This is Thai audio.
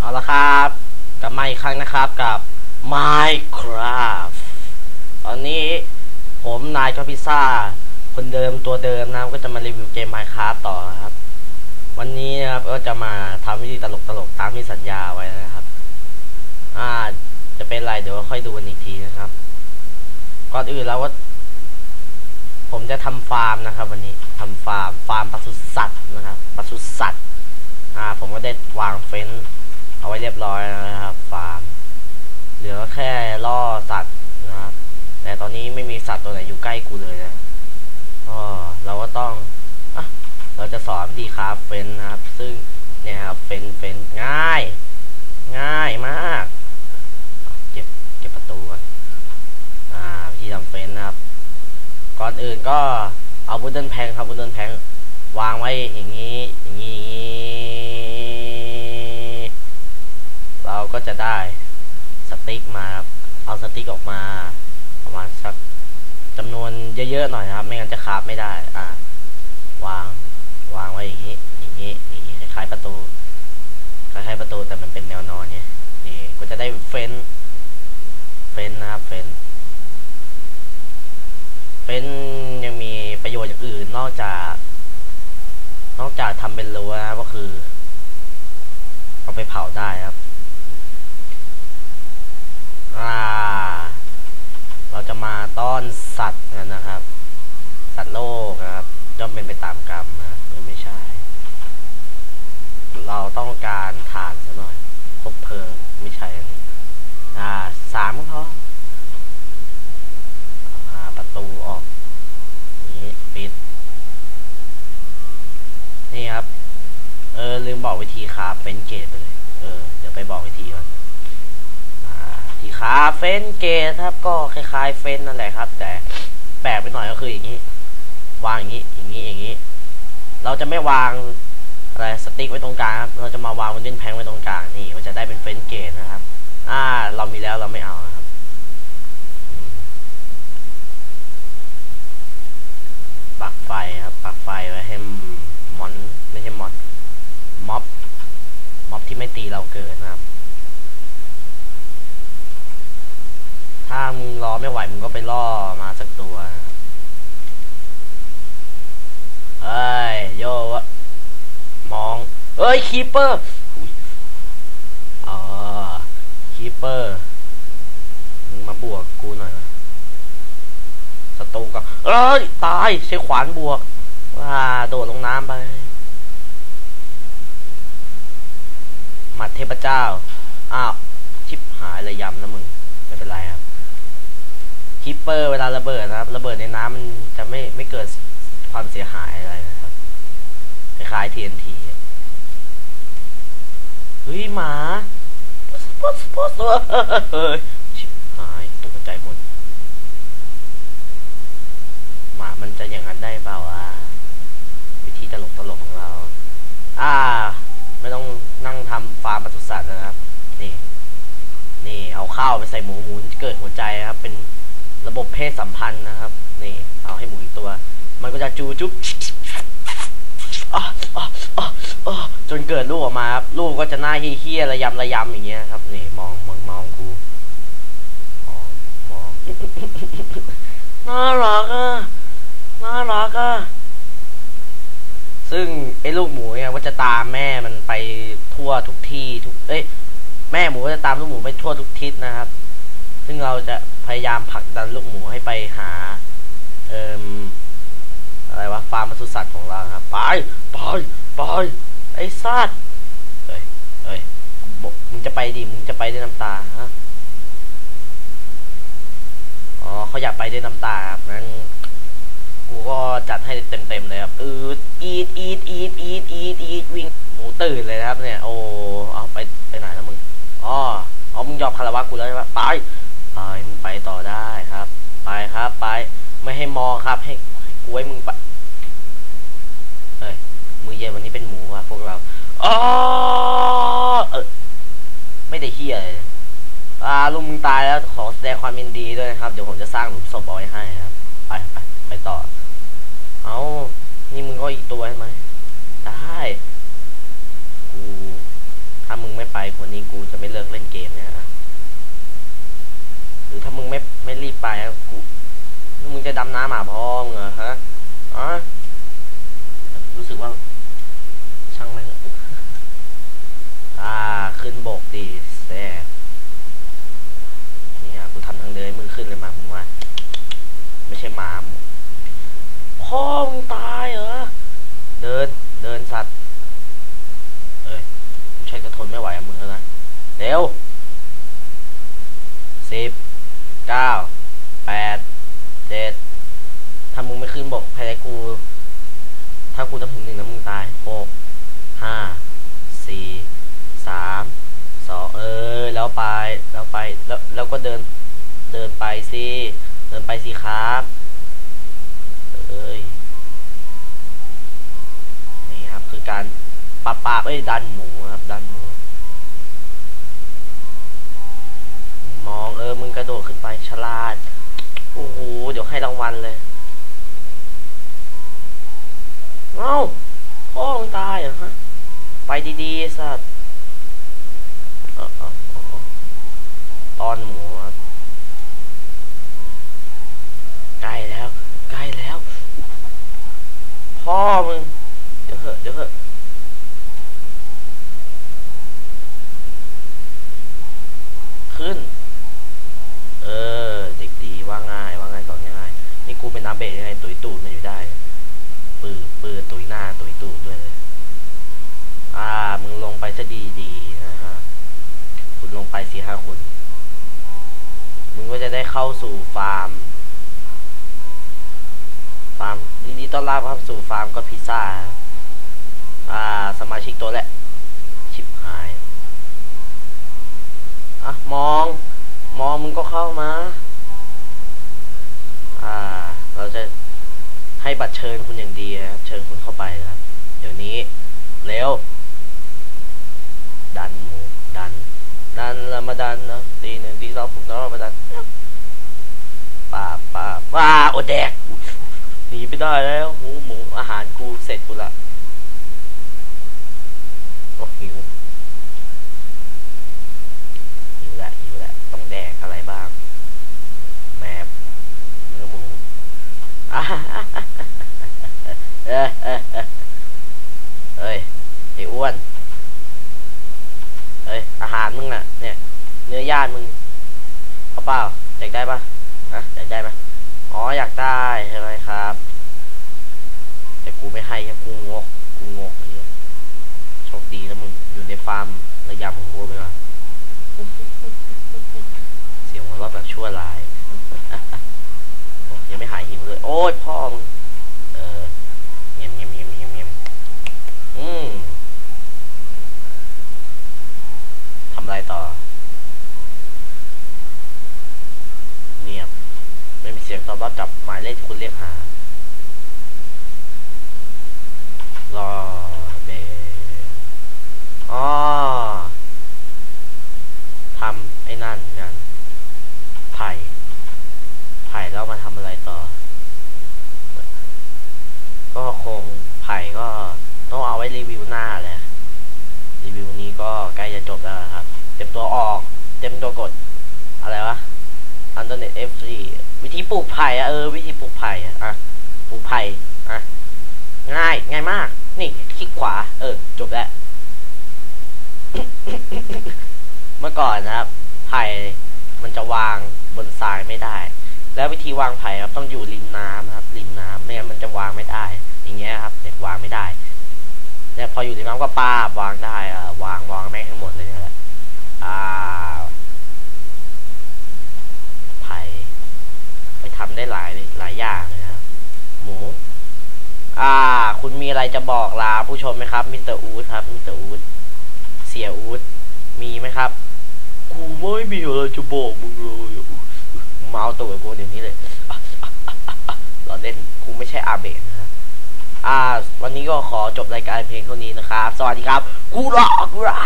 เอาละครับกลับมาอีกครั้งนะครับกับ Minecraft ตอนนี้ผมนายก็พิซซ่า คนเดิมตัวเดิมนะก็จะมารีวิวเกม Minecraft ต่อครับ วันนี้นะครับก็จะมาทำวิธีตลกตลกตามที่สัญญาไว้นะครับ อ่า จะเป็นไรเดี๋ยวค่อยดูกันอีกทีนะครับ ก่อนอื่นแล้วว่า ผมจะทำฟาร์มนะครับ วันนี้ทำฟาร์มฟาร์มปศุสัตว์นะครับปศุสัตว์ อ่า ผมก็ได้วางเฟ้นซ์ เอาไว้เรียบร้อยแล้วนะครับฟาร์มเหลือแค่ล่อสัตว์นะครับ แต่ตอนนี้ไม่มีสัตว์ตัวไหนอยู่ใกล้กูเลยนะก็เราก็ต้องอะเราจะสอนวิธีคราฟเฟนนะครับ ซึ่งเนี่ยครับเฟนเฟนง่าย ง่ายมากเก็บเก็บประตูก่อนอ่าวิธีทำเฟนนะครับ ก่อนอื่นก็เอาบูเดิลแพงครับบูเดิลแพงวางไว้อย่างนี้อย่างนี้อย่างนี้ เรา ก็จะได้สติ๊กมาครับเอาสติ๊กออกมาประมาณสักจำนวนเยอะๆหน่อยนะครับ ไม่งั้นจะคาบไม่ได้ อ่าวางวางไว้อย่างนี้ อย่างนี้อย่างนี้คล้ายๆประตูคล้ายๆประตูแต่มันเป็นแนวนอนเนี่ยนี่ก็จะได้เฟนเฟนนะครับเฟนเป็นยังมีประโยชน์อย่างอื่นนอกจาก นอกจากทำเป็นรั้วนะครับก็คือ เอาไปเผาได้ครับ อ่า เราจะมาต้อน สัตว์นะครับ สัตว์โลกนะครับย่อมเป็นไปตามกรรมนะไม่ใช่ เราต้องการฐานซะหน่อยคบเพลิงไม่ใช่อันนี้อ่าสามก็พออ่าประตูออกนี้ปิด นี่ครับ เออลืมบอกวิธีคราฟเฟนเกตไปเลย เออ เดี๋ยวไปบอกวิธีก่อน อ่าทีคราเฟนเกตครับก็คล้ายๆเฟนนั่นแหละครับ แต่แปลกไปหน่อยก็คืออย่างนี้ วางอย่างนี้อย่างนี้อย่างนี้ เราจะไม่วางอะไรสติ๊กไว้ตรงกลางครับเราจะมาวางบนดินแพงไว้ตรงกลางนี่มันจะได้เป็นเฟนเกตนะครับ อ่า เรามีแล้วเราไม่เอาครับ ปักไฟครับปักไฟไว้ให้มอนไม่ใช่มอนม็อบม็อบที่ไม่ตีเราเกิดนะครับ ถ้ามึงรอ ไม่ไหวมึงก็ไปล่อมาสักตัวเอ้ยโยวะมอง เอ้ยคีเปอร์อ๋อคีเปอร์มึงมาบวกกูหน่อยนะศัตรูก็เอ้ยตายใช้ขวานบวกว่าโดดลงน้ำไปหมัดเทพเจ้าอ้าวชิบหายเลยยำนะมึง ไม่เป็นไรครับ คิปเปอร์เวลาระเบิดนะครับ ระเบิดในน้ำมันจะไม่ไม่เกิดความเสียหายอะไรนะครับคล้ายๆ TNT เฮ้ยหมาปุ๊บปุ๊บปุ๊บเฮ้ยชิบหายตกใจหมดหมามันจะอย่างนั้นได้เปล่าวะวิธีตลกตลกของเรา อ่า ไม่ต้องนั่งทำฟาร์มปศุสัตว์นะครับ นี่ นี่เอาข้าวไปใส่หมูหมูเกิดหัวใจครับเป็น ระบบเพศสัมพันธ์นะครับ นี่ เอาให้หมูอีกตัว มันก็จะจูจุ๊บอะอะอะอะจนเกิดลูกออกมาครับลูกก็จะหน้าเฮี้ยๆระยำระยำอย่างเงี้ยครับนี่มองมองมองกูมองมองน่ารักอะน่ารักอะซึ่งไอ้ลูกหมูเนี่ยมันจะตามแม่มันไปทั่วทุกที่ทุก เอ้ยแม่หมูก็จะตามลูกหมูไปทั่วทุกทิศนะครับ ซึ่งเราจะ พยายามผลักดันลูกหมูให้ไปหา เอ่อะไรวะฟาร์มปศุสัตว์ของเราครับไปไปไปไอ้สัตว์เอ้ยเอ้ยบอกมึงจะไปดิมึงจะไปด้วยน้ำตาฮะอ๋อเขาอยากไปด้วยน้ำตาครับงั้นกูก็จัดให้เต็มๆเลยครับอืดอีดอีดอีดอีดอีดอีดวิ่งหมูตื่นเลยนะครับ เนี่ย โอ้เอาไปไปไหนแล้วมึงอ๋ออ๋อมึงยอมคารวะกูแล้วใช่ปะไป ไปมึงไปต่อได้ครับ ไปครับไป ไม่ให้มองครับให้ให้กูให้มึงไปเฮ้ยมือเย็นวันนี้เป็นหมูว่ะพวกเราอ๋อเออไม่ได้เฮียเลยอ่าลุงมึงตายแล้วขอแสดงความยินดีด้วยนะครับ เดี๋ยวผมจะสร้างหลุมศพเอาไว้ให้ครับ ไปไปไปต่อ เอานี่มึงก็อีกตัวใช่ไหมได้กูถ้ามึงไม่ไปวันนี้กูจะไม่เลิกเล่นเกมเนี่ยนะหรือ ถ้ามึงไม่ไม่รีบไปอะกูมึงจะดำน้ำหมาพองเหรอฮะอ๋อรู้สึกว่าช่างไม่อ่า ขึ้นบกดีแซ่บนี่อะกูทำทางเดินมึงขึ้นเลยมามึงมาไม่ใช่หมาพ่อมึงตายเหรอเดินเดินสัตว์เอ้ยใช้กระทนไม่ไหวอะมึงแล้วนะเร็วสิบ เก้าแปดเจ็ดถ้ามึงไม่ขึ้นบอกแพ้กู ถ้ากูนับถึงหนึ่งแล้วมึงตายหกห้าสี่สามสองเออ แล้วไปแล้วไปแล้วแล้วก็เดินเดินไปสิเดินไปสิครับเอ้ยนี่ครับคือการปะปะเอ้ยดันมูครับดันหมู โดดขึ้นไปฉลาด โอ้โห เดี๋ยวให้รางวัลเลย เอ้าพ่อมึงตายเหรอฮะ ไปดีๆสัตว์ตอนหมูครับใกล้แล้ว ใกล้แล้ว พ่อมึง เดี๋ยวเหอะ เดี๋ยวเหอะ ขึ้น เออ เด็กดีว่าง่ายว่าง่ายสอนง่ายนี่กูเป็นอาเบะยังไงตุยตู ดมันอยู่ได้ ปืนปืนตุยหน้าตุยตูดด้วยเลย อ่า มึงลงไปซะดีดีๆนะฮะ คุณลงไปสิฮะคุณ มึงก็จะได้เข้าสู่ฟาร์ม ฟาร์มยินดีต้อนรับครับสู่ฟาร์มก็พิซซ่า อ่า สมาชิกตัวแหละ ชิบหาย อะ มอง มองมึงก็เข้ามา เราจะให้ บัตรเชิญคุณอย่างดีนะครับเชิญคุณเข้าไปนะครับ เดี๋ยวนี้เร็วดันหมูดัน ดันล้วมาดันนะตีหนึ่งตีสองปลุกน้องมาดันป้าป้าบว้าโอดแดกหนีไปได้แล้วหูหมูอาหารกูเสร็จกูละโอ้หิว หิวแหละหิวแหละต้องแดกอะไรบ้าง แมบเนื้อหมู อ่า เอ้ยเอ้ยเอ้ยเอ้ยไอ้อ้วนเอ้ยอาหารมึงน่ะ เนี่ย เนื้อย่างมึงเอาเปล่าอยากได้ปะอะอยากได้ปะอ๋ออยากได้ใช่ไหมครับ แต่กูไม่ให้ครับกูงกกูงกเนี่ยโชคดีแล้วมึงอยู่ในฟาร์มระยำของกูไปก่อน เสียงหัวเราะแบบชั่วร้าย โอ้ยังไม่หายหิวเลย โอ้ยพ่อมึงเออเงียบเงียบเงียบเงียบเงียบอืมทำอะไร ต่อ เงียบ ไม่มีเสียงตอบรับจากหมายเลขที่คุณเรียกหา รอเบอ๋อ ทำไอ้นั่นกันไผ่ ไผ่แล้วมาทำอะไรต่อ ก็คงไผ่ก็ต้องเอาไว้รีวิวหน้าแหละ รีวิวนี้ก็ใกล้จะจบแล้วครับ เต็มตัวออก เต็มตัวกด อะไรวะ อันเทอร์เน็ต F4 วิ ธีปลูกไผ่อะเออวิธีปลูกไผ่อะอะปลูกไผ่อะง่ายง่ายมาก นี่คลิกขวา เออ จบแล้ว เมื่อก่อนนะครับ ไผ่มันจะวางบนทรายไม่ได้ แล้ววิธีวางไผ่ครับต้องอยู่ริมน้ำนะครับ ริมน้ำไม่งั้นมันจะวางไม่ได้ อย่างเงี้ยครับเด็กวางไม่ได้เนี่ยพออยู่ริมน้ำก็ป้าบวางได้อะวางวางแม่งให้หมดเลยเนี่ยแหละอ่าไผ่ไปทำได้หลายหลายอย่างเลยนะครับหมู อ่า คุณ มีอะไรจะบอกลาผู้ชมไหมครับมิสเตอร์อูดครับมิสเตอร์อูดเสียอูดมีไหมครับ กูไม่มีอะไรจะบอกมึงเลยอะมึงมาตัวกูเดี๋ยวนี้เลยอะอะอะอะอะเราเล่นกูไม่ใช่อาเบะนะฮะอ่า วันนี้ก็ขอจบรายการเพลงเท่านี้นะครับ สวัสดีครับกูรอกูรอ